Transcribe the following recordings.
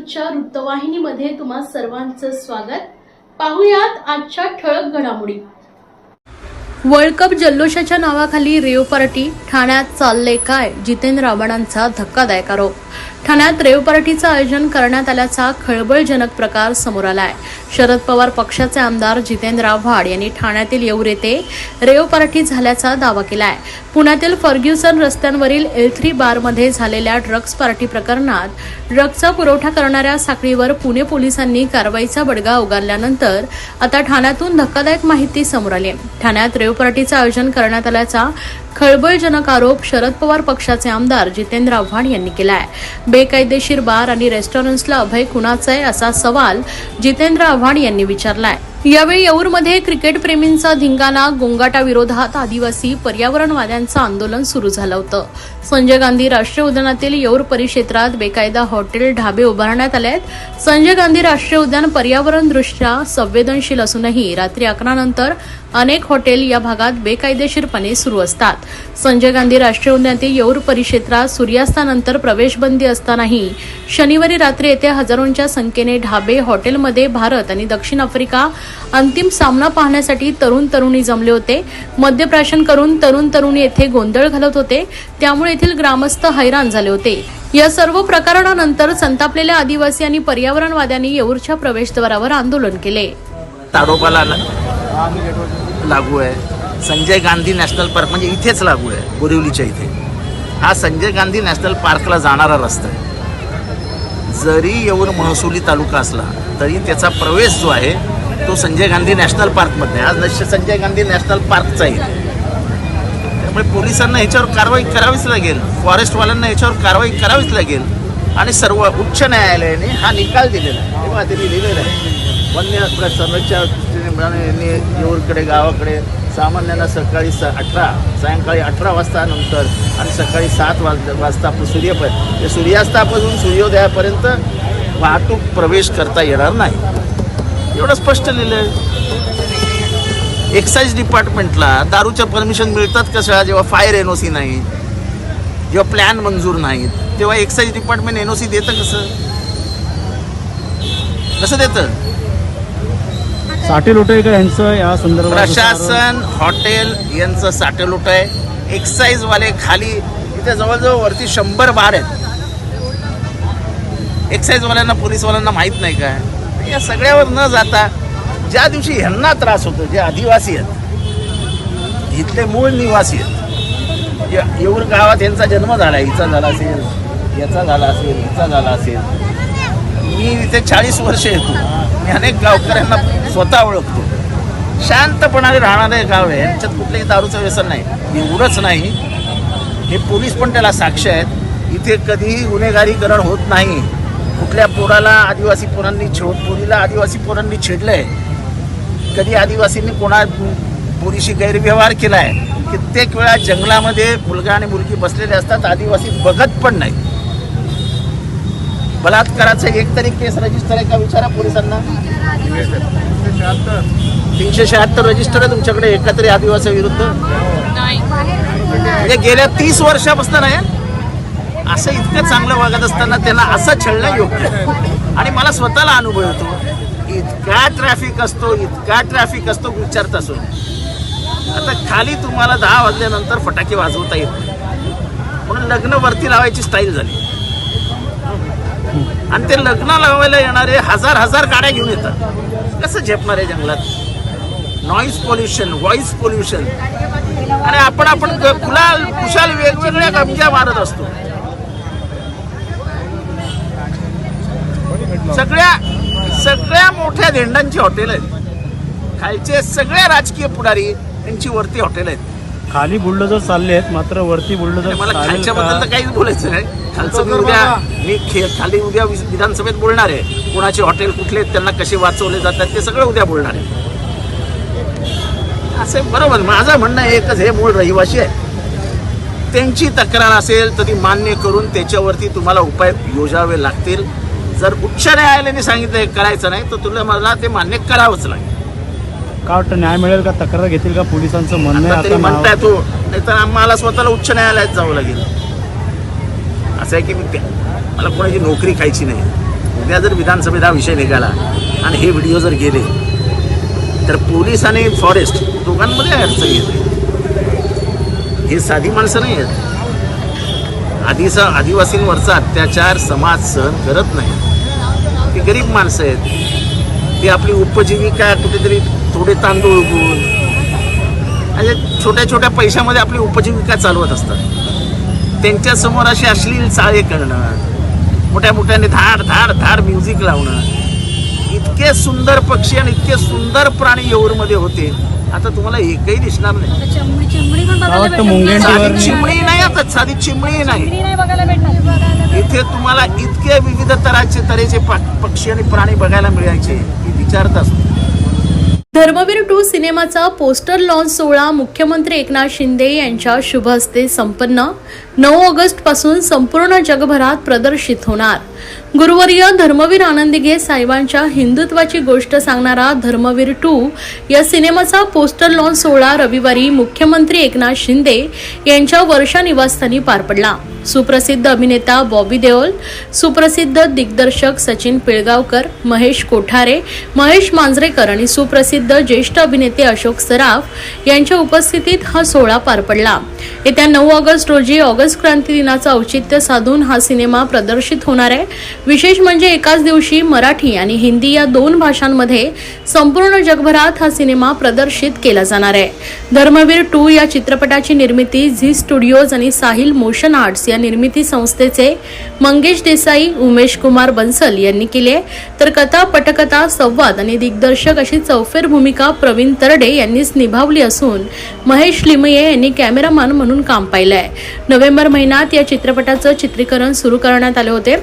न्यूजच्या वृत्तवाहिनीमध्ये तुम्हा सर्वांचं स्वागत. पाहुयात आजच्या ठळक घडामोडी. वर्ल्ड कप जल्लोषाच्या नावाखाली रेव पार्टी ठाण्यात चालले काय? जितेंद्र आव्हाडांचा धक्कादायक आरोप. ठाण्यात रेव पार्टीचं आयोजन करण्यात आल्याचा खळबळजनक प्रकार समोर आलाय शरद पवार पक्षाचे आमदार जितेंद्र आव्हाड यांनी ठाण्यातील येऊर येथे रेव पार्टी झाल्याचा दावा केलाय पुण्यातील फर्ग्युसन रस्त्यांवरील एल थ्री बारमध्ये झालेल्या ड्रग्ज पार्टी प्रकरणात ड्रग्जचा पुरवठा करणाऱ्या साखळीवर पुणे पोलिसांनी कारवाईचा बडगा उगारल्यानंतर आता ठाण्यातून धक्कादायक माहिती समोर आली आहे. ठाण्यात रेव पार्टीचं आयोजन करण्यात आल्याचा खळबळजनक आरोप शरद पवार पक्षाचे आमदार जितेंद्र आव्हाड यांनी केला आहे बेकायदेशीर बार आणि रेस्टॉरंट्सला अभय कुणाचा आहे असा सवाल जितेंद्र आव्हाड यांनी विचारलाय. यावेळी येऊरमध्ये क्रिकेटप्रेमींचा धिंगाणा गोंगाटा विरोधात आदिवासी पर्यावरणवाद्यांचं आंदोलन सुरू झालं होतं. संजय गांधी राष्ट्रीय उद्यानातील येऊर परिक्षेत्रात बेकायदा हॉटेल ढाबे उभारण्यात आले आहेत. संजय गांधी राष्ट्रीय उद्यान पर्यावरणदृष्ट्या संवेदनशील असूनही रात्री अकरा नंतर अनेक हॉटेल या भागात बेकायदेशीरपणे सुरू असतात. संजय गांधी राष्ट्रीय उद्यानातील येऊर परिक्षेत्रात सूर्यास्तानंतर प्रवेशबंदी असतानाही शनिवारी रात्री येथे हजारोंच्या संख्येने ढाबे हॉटेलमध्ये भारत आणि दक्षिण आफ्रिका अंतिम सामना पाहण्यासाठी तरुण तरुणी जमले होते. मद्यप्राशन करून तरुण तरुणी येथे गोंधळ घालत होते. त्यामुळे येथील ग्रामस्थ हैराण झाले होते. या सर्व प्रकरणानंतर संतापलेल्या आदिवासी आणि पर्यावरणवाद्यांनी येऊरच्या प्रवेशद्वारावर आंदोलन केले. ताडोबाला लागू आहे. संजय गांधी नॅशनल पार्क म्हणजे इथेच लागू आहे बोरिवलीच्या इथे. हा संजय गांधी नॅशनल पार्कला जाणारा रस्ता आहे. जरी येऊर महसुली तालुका असला तरी त्याचा प्रवेश जो आहे तो संजय गांधी नॅशनल पार्कमध्ये आहे. आज नश संजय गांधी नॅशनल पार्कचा आहे. त्यामुळे पोलिसांना ह्याच्यावर कारवाई करावीच लागेल. फॉरेस्टवाल्यांना ह्याच्यावर कारवाई करावीच लागेल. आणि सर्व उच्च न्यायालयाने हा निकाल दिलेला आहे. तेव्हा त्यांनी लिहिलेलं आहे. वन्य प्र- दृष्टीने यांनी येऊरकडे गावाकडे सामान्यांना सकाळी स अठरा सायंकाळी अठरा वाजता नंतर आणि सकाळी सात वाज वाजता सूर्यपर्यंत. म्हणजे सूर्यास्तापासून सूर्योदयापर्यंत वाहतूक प्रवेश करता येणार नाही. एवढं स्पष्ट लिहिलं आहे एक्साईज डिपार्टमेंटला दारूच्या परमिशन मिळतात कशा जेव्हा फायर एन ओ सी नाही? जेव्हा प्लॅन मंजूर नाहीत तेव्हा excise department N O C देतं कसं कसं देतं? साठे लोटे का यांचं या संदर्भात प्रशासन हॉटेल यांचं साठेलोट आहे. एक्साईजवाले खाली इथे जवळजवळ वरती शंभर बार आहेत. एक्साईजवाल्यांना पोलीसवाल्यांना माहीत नाही काय या सगळ्यावर न जाता ज्या दिवशी ह्यांना त्रास होतो जे आदिवासी आहेत इथले मूळ निवासी आहेत या- येऊर गावात यांचा जन्म झाला हिचा झाला असेल याचा झाला असेल हिचा झाला असेल मी इथे चाळीस वर्ष येतो. मी अनेक गावकऱ्यांना स्वतः ओळखतो. शांतपणाने राहणारे गाव आहे यांच्यात कुठलंही दारूचं व्यसन नाही. एवढंच नाही. हे पोलीस पण त्याला साक्ष आहेत. इथे कधीही गुन्हेगारीकरण होत नाही. कुठल्या पोराला आदिवासी पोरांनी छोट पोरीला आदिवासी पोरांनी छेडलं आहे कधी आदिवासींनी कोणा मुलीशी गैरव्यवहार केला आहे कित्येक वेळा जंगलामध्ये मुलगा आणि मुलगी बसलेले असतात आदिवासी बघत पण नाही. बलात्काराचा एक तरी केस रजिस्टर आहे का विचारा पोलिसांना? तीनशे शहात्तर रजिस्टर आहे तुमच्याकडे तरी आदिवासी विरुद्ध? म्हणजे गेल्या तीस वर्षापासून आहे. असं इतकं चांगलं वागत असताना त्यांना असं छळणं योग्य. आणि मला स्वतःला अनुभव येतो. इतका ट्रॅफिक असतो इतका ट्रॅफिक असतो विचारत असो. आता खाली तुम्हाला दहा वाजल्यानंतर फटाके वाजवता येत म्हणून लग्न वरती लावायची स्टाईल झाली. आणि ते लग्न लावायला येणारे हजार हजार गाड्या घेऊन येतात. कसं झेपणार आहे जंगलात? नॉईज पोल्युशन व्हॉइस पोल्युशन आणि आपण आपण कुलाल कुशाल वेगवेगळ्या गमक्या मारत असतो. सगळ्या सगळ्या मोठ्या धेंडांची हॉटेल आहेत. खालचे सगळे राजकीय पुढारी यांची वरती हॉटेल आहेत. खाली बुलडोजर चालले आहेत मात्र वरती बुलडोजर मला खालच्या बद्दल तर? काहीच बोलायचं नाही. खालचं मी उद्या मी खे खाली उद्या विधानसभेत बोलणार आहे. कोणाचे हॉटेल कुठले आहेत, त्यांना कसे वाचवले जातात ते सगळं उद्या बोलणार आहे. असं बरोबर. माझं म्हणणं एकच हे मूळ रहिवासी आहे. त्यांची तक्रार असेल तर ती मान्य करून त्याच्यावरती तुम्हाला उपाय योजावे लागतील. जर उच्च न्यायालयाने सांगितलं करायचं नाही तर तुला मला ते मान्य करावंच लागेल. का वाटतं न्याय मिळेल का? तक्रार घेतील का पोलिसांचं म्हणणं आता आहे तरी आता म्हणताय नाव- तो नाहीतर आम्हाला स्वतःला उच्च न्यायालयात जावं लागेल. असं आहे की मी त्या- मला कोणाची नोकरी खायची नाही. उद्या जर विधानसभेत हा विषय निघाला आणि हे व्हिडिओ जर गेले तर पोलीस आणि फॉरेस्ट दोघांमध्ये अडचण येते. हे साधी माणसं नाही आहेत. आधीचा आदिवासींवरचा अत्याचार समाज सहन करत नाही ती गरीब माणसं आहेत. ती आपली उपजीविका कुठेतरी थोडे तांदूळ उगवून आणि छोट्या छोट्या पैशामध्ये आपली उपजीविका चालवत असतात. त्यांच्यासमोर अशी अश्लील चाळे करणं मोठ्या मोठ्याने धाड धाड धाड म्युझिक लावणं इतके सुंदर पक्षी आणि इतके सुंदर प्राणी येऊरमध्ये होते. आता तुम्हाला एकही दिसणार नाही. चिमणी चिमणी पण मला बघायला वाटतं भेटणार मुंगेंटी नाही. वर- साधी चिमणी नाही आता साधी चिमणी नाही. चिमणी नाही बघायला भेटणार. इथे तुम्हाला इतके विविध तराचे तऱ्हेचे पा- पक्षी आणि प्राणी बघायला मिळायचे की विचारताच नाही. धर्मवीर टू सिनेमाचा पोस्टर लॉन्च सोहळा मुख्यमंत्री एकनाथ शिंदे यांच्या शुभ हस्ते संपन्न. नऊ ऑगस्टपासून संपूर्ण जगभरात प्रदर्शित होणार. गुरुवर्य धर्मवीर आनंदिगे साहेबांच्या हिंदुत्वाची गोष्ट सांगणारा धर्मवीर टू या सिनेमाचा पोस्टर लॉन्च सोहळा रविवारी मुख्यमंत्री एकनाथ शिंदे यांच्या वर्षा निवासस्थानी पार पडला. सुप्रसिद्ध अभिनेता बॉबी देओल सुप्रसिद्ध दिग्दर्शक सचिन पिळगावकर महेश कोठारे महेश मांजरेकर आणि सुप्रसिद्ध ज्येष्ठ अभिनेते अशोक सराफ यांच्या उपस्थितीत हा सोहळा पार पडला. येत्या नऊ ऑगस्ट रोजी ऑगस्ट क्रांती दिनाचं औचित्य साधून हा सिनेमा प्रदर्शित होणार आहे. विशेष म्हणजे एकाच दिवशी मराठी आणि हिंदी या दोन भाषांमध्ये संपूर्ण जगभरात हा सिनेमा प्रदर्शित केला जाणार आहे. धर्मवीर टू या चित्रपटाची निर्मिती झी स्टुडिओज आणि साहिल मोशन आर्ट्स या निर्मिती संस्थेचे मंगेश देसाई उमेश कुमार बन्सल यांनी केले तर कथा पटकथा संवाद आणि दिग्दर्शक अशी चौफेर भूमिका प्रवीण तरडे यांनीच निभावली असून महेश लिमये यांनी कॅमेरामॅन म्हणून काम पाहिलं आहे नोव्हेंबर महिन्यात या चित्रपटाचं चित्रीकरण सुरू करण्यात आले होते.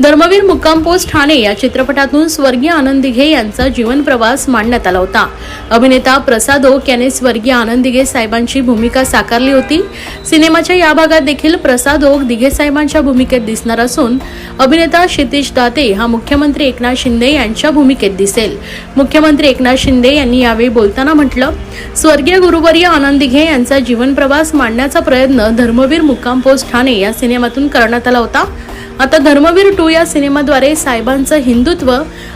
धर्म मुक्काम पोस्ट ठाणे या चित्रपटातून स्वर्गीय आनंद दिघे यांचा जीवन प्रवास मांडण्यात आला होता. अभिनेता प्रसाद ओक याने स्वर्गीय आनंद दिघे साहेबांची भूमिका साकारली होती. सिनेमाच्या या भागात देखील प्रसाद ओक दिघे साहेबांच्या भूमिकेत दिसणार असून अभिनेता क्षितिश दाते हा मुख्यमंत्री एकनाथ शिंदे यांच्या भूमिकेत दिसेल. मुख्यमंत्री एकनाथ शिंदे यांनी यावेळी बोलताना म्हटलं स्वर्गीय गुरुवर्य आनंद दिघे यांचा जीवन प्रवास मांडण्याचा प्रयत्न धर्मवीर मुक्काम पोस्ट ठाणे या सिनेमातून करण्यात आला होता. आता धर्मवीर टू या सिनेमाद्वारे साहेबांचं हिंदुत्व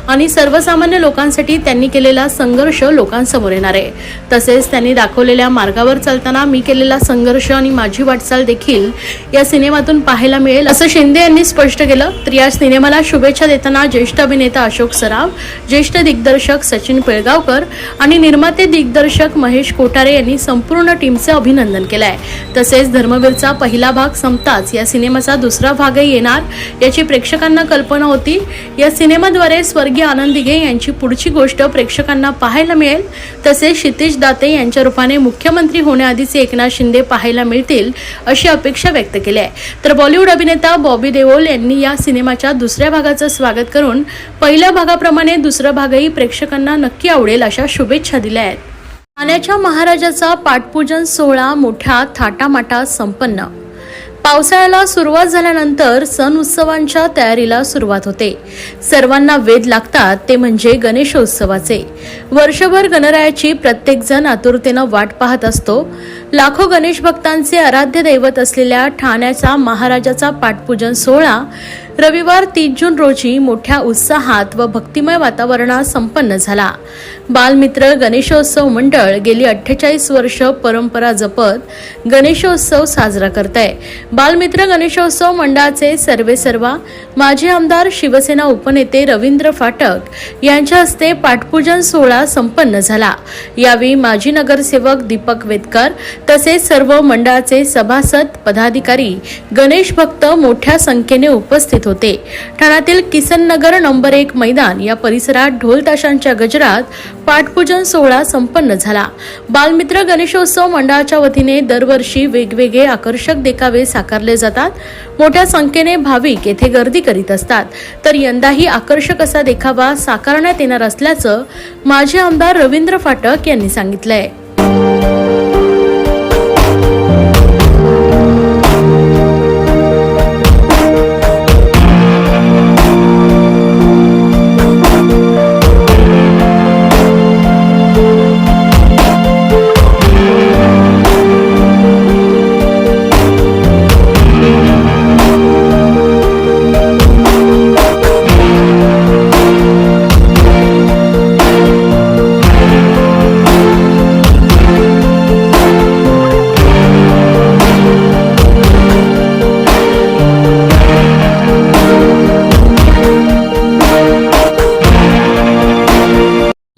आणि सर्वसामान्य लोकांसाठी त्यांनी केलेला संघर्ष लोकांसमोर येणार आहे. तसेच त्यांनी दाखवलेल्या मार्गावर चालताना मी केलेला संघर्ष आणि माझी वाटचाल देखील या सिनेमातून पाहायला मिळेल असं शिंदे यांनी स्पष्ट केलं. तर या सिनेमाला शुभेच्छा देताना ज्येष्ठ अभिनेता अशोक सराफ ज्येष्ठ दिग्दर्शक सचिन पिळगावकर आणि निर्माते दिग्दर्शक महेश कोठारे यांनी संपूर्ण टीमचे अभिनंदन केलं आहे तसेच धर्मवीरचा पहिला भाग संपताच या सिनेमाचा दुसरा भागही येणार. याची प्रेक्षकांना कल्पना होती. या सिनेमाद्वारे स्वर्गीय आनंद दिघे यांची पुढची गोष्ट प्रेक्षकांना पाहायला मिळेल. तसेच क्षितिज दाते यांच्या रूपाने मुख्यमंत्री होण्याआधीचे एकनाथ शिंदे पाहायला मिळतील अशी अपेक्षा व्यक्त केली आहे. तर बॉलिवूड अभिनेता बॉबी देओल यांनी या सिनेमाच्या दुसऱ्या भागाचं स्वागत करून पहिल्या भागाप्रमाणे दुसरा भागही प्रेक्षकांना नक्की आवडेल अशा शुभेच्छा दिल्या आहेत. ठाण्याच्या महाराजाचा पाठपूजन सोहळा मोठ्या थाटामाटात संपन्न पावसाळ्याला सुरुवात झाल्यानंतर सण उत्सवांच्या तयारीला सुरुवात होते. सर्वांना वेध लागतात ते म्हणजे गणेशोत्सवाचे. वर्षभर गणरायाची प्रत्येकजण आतुरतेनं वाट पाहत असतो. लाखो गणेश भक्तांचे आराध्य दैवत असलेल्या ठाण्याचा महाराजाचा पाठपूजन सोहळा रविवार तीस जून रोजी मोठ्या उत्साहात व भक्तिमय वातावरणात संपन्न झाला. बालमित्र गणेशोत्सव मंडळ गेली अठ्ठेचाळीस वर्ष परंपरा जपत गणेशोत्सव साजरा करत आहे बालमित्र गणेशोत्सव मंडळाचे सर्वे सर्वा माजी आमदार शिवसेना उपनेते रवींद्र फाटक यांच्या हस्ते पाठपूजन सोहळा संपन्न झाला. यावेळी माजी नगरसेवक दीपक वेदकर तसेच सर्व मंडळाचे सभासद पदाधिकारी गणेश भक्त मोठ्या संख्येने उपस्थित होते. ठाण्यातील किसन नगर नंबर एक मैदान या परिसरात ढोल ताशांच्या गजरात पाठपूजन सोहळा संपन्न झाला. बालमित्र गणेशोत्सव मंडळाच्या वतीने दरवर्षी वेगवेगळे आकर्षक देखावे साकारले जातात. मोठ्या संख्येने भाविक येथे गर्दी करीत असतात. तर यंदाही आकर्षक असा देखावा साकारण्यात येणार असल्याचं माजी आमदार रवींद्र फाटक यांनी सांगितलंय.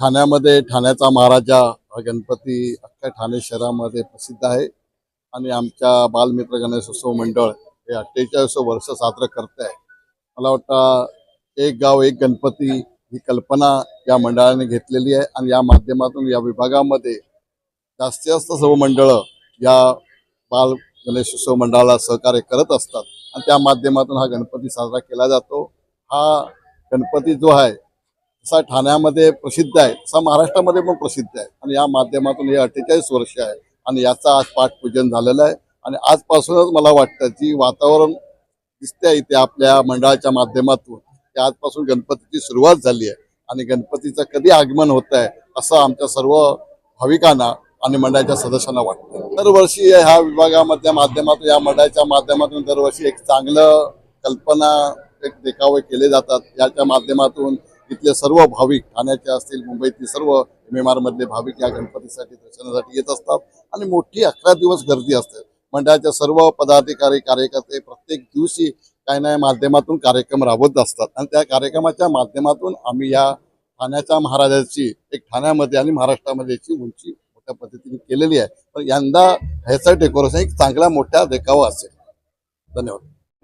ठाण्यामध्ये ठाण्याचा महाराजा हा गणपती अख्ख्या ठाणे शहरामध्ये प्रसिद्ध आहे. आणि आमच्या बालमित्र गणेशोत्सव मंडळ हे अठ्ठेचाळीस वर्ष साजरं करत आहे. मला वाटतं एक गाव एक गणपती ही कल्पना या मंडळाने घेतलेली आहे. आणि या माध्यमातून या विभागामध्ये जास्तीत जास्त सर्व मंडळं या बाल गणेशोत्सव मंडळाला सहकार्य करत असतात. आणि त्या माध्यमातून हा गणपती साजरा केला जातो. हा गणपती जो आहे असा ठाण्यामध्ये प्रसिद्ध आहे असा महाराष्ट्रामध्ये पण प्रसिद्ध आहे. आणि या माध्यमातून हे अठ्ठेचाळीस वर्ष आहे आणि याचं आज पाठपूजन झालेलं आहे. आणि आजपासूनच मला वाटतं जी वातावरण दिसते इथे आपल्या मंडळाच्या माध्यमातून ते आजपासून गणपतीची सुरुवात झाली आहे. आणि गणपतीचं कधी आगमन होत आहे असं आमच्या सर्व भाविकांना आणि मंडळाच्या सदस्यांना वाटतं. दरवर्षी ह्या विभागामध्ये माध्यमातून या मंडळाच्या माध्यमातून दरवर्षी एक चांगलं कल्पना एक देखावे केले जातात. याच्या माध्यमातून इथले सर्व भाविक ठाण्याचे असतील मुंबईतील सर्व एम एम मधले भाविक या गणपतीसाठी दर्शनासाठी येत असतात. आणि मोठी अकरा दिवस गर्दी असते. मंडळाच्या सर्व पदाधिकारी कार्यकर्ते प्रत्येक दिवशी काही ना माध्यमातून कार्यक्रम राबवत असतात. आणि त्या कार्यक्रमाच्या माध्यमातून आम्ही या ठाण्याच्या महाराजाची एक ठाण्यामध्ये आणि महाराष्ट्रामध्ये याची उंची मोठ्या पद्धतीने केलेली आहे. पण यंदा ह्याचं डेकोरेशन एक चांगला मोठा देखावा असेल. धन्यवाद.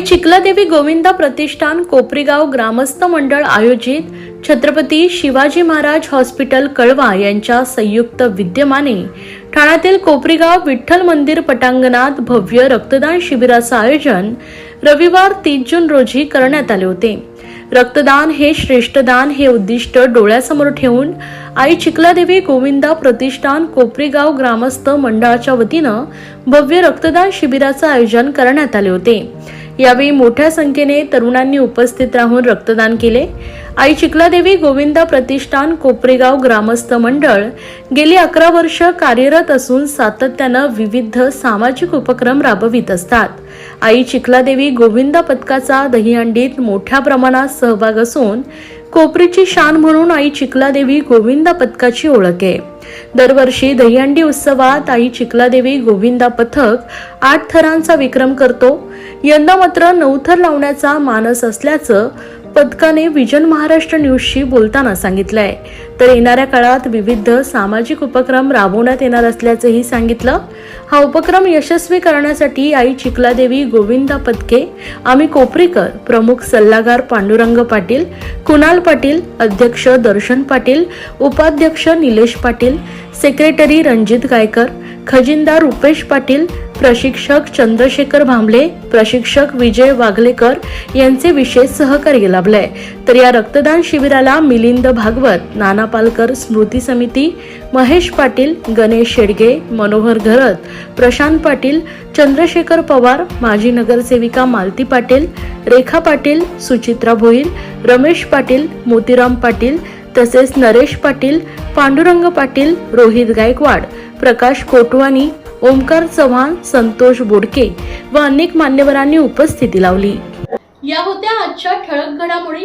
चिखलादेवी गोविंदा प्रतिष्ठान कोपरीगाव ग्रामस्थ मंडळ आयोजित छत्रपती शिवाजी महाराज हॉस्पिटल कळवा यांच्या संयुक्त विद्यमाने ठाण्यातील कोपरीगाव विठ्ठल मंदिर पटांगणात भव्य रक्तदान शिबिराचं आयोजन रविवार तीस जून रोजी करण्यात आले होते. रक्तदान हे श्रेष्ठदान हे उद्दिष्ट डोळ्यासमोर ठेवून आई चिखलादेवी गोविंदा प्रतिष्ठान कोपरीगाव ग्रामस्थ मंडळाच्या वतीनं भव्य रक्तदान शिबिराचं आयोजन करण्यात आले होते. यावेळी मोठ्या संख्येने तरुणांनी उपस्थित राहून रक्तदान केले. आई चिखलादेवी गोविंदा प्रतिष्ठान कोपरेगाव ग्रामस्थ मंडळ गेली अकरा वर्ष कार्यरत असून सातत्यानं विविध सामाजिक उपक्रम राबवित असतात. आई चिखलादेवी गोविंदा पथकाचा दहीहंडीत मोठ्या प्रमाणात सहभाग असून कोपरीची शान म्हणून आई चिखलादेवी गोविंदा पथकाची ओळख आहे. दरवर्षी दहीहंडी उत्सवात आई चिखलादेवी गोविंदा पथक आठ थरांचा विक्रम करतो. यंदा मात्र नऊ थर लावण्याचा मानस असल्याचं पथकाने विजन महाराष्ट्र न्यूजशी बोलताना सांगितलंय. तर येणाऱ्या काळात विविध सामाजिक उपक्रम राबवण्यात येणार असल्याचंही सांगितलं. हा उपक्रम यशस्वी करण्यासाठी आई चिखलादेवी गोविंदा पदके आम्ही कोपरीकर प्रमुख सल्लागार पांडुरंग पाटील कुणाल पाटील अध्यक्ष दर्शन पाटील उपाध्यक्ष निलेश पाटील सेक्रेटरी रणजित गायकर खजिनदार रुपेश पाटील प्रशिक्षक चंद्रशेखर भांबले प्रशिक्षक विजय वाघलेकर यांचे विशेष सहकार्य लाभलंय. तर या रक्तदान शिबिराला मिलिंद भागवत नाना पालकर स्मृती समिती महेश पाटील गणेश शेडगे मनोहर घरत प्रशांत पाटील चंद्रशेखर पवार माजी नगरसेविका मालती पाटील रेखा पाटील सुचित्रा भोईर रमेश पाटील मोतीराम पाटील तसेच नरेश पाटील पांडुरंग पाटील रोहित गायकवाड प्रकाश कोटवानी ओमकार चव्हाण संतोष बोडके व अनेक मान्यवरांनी उपस्थिती लावली. या होत्या आजच्या ठळक घडामोडी.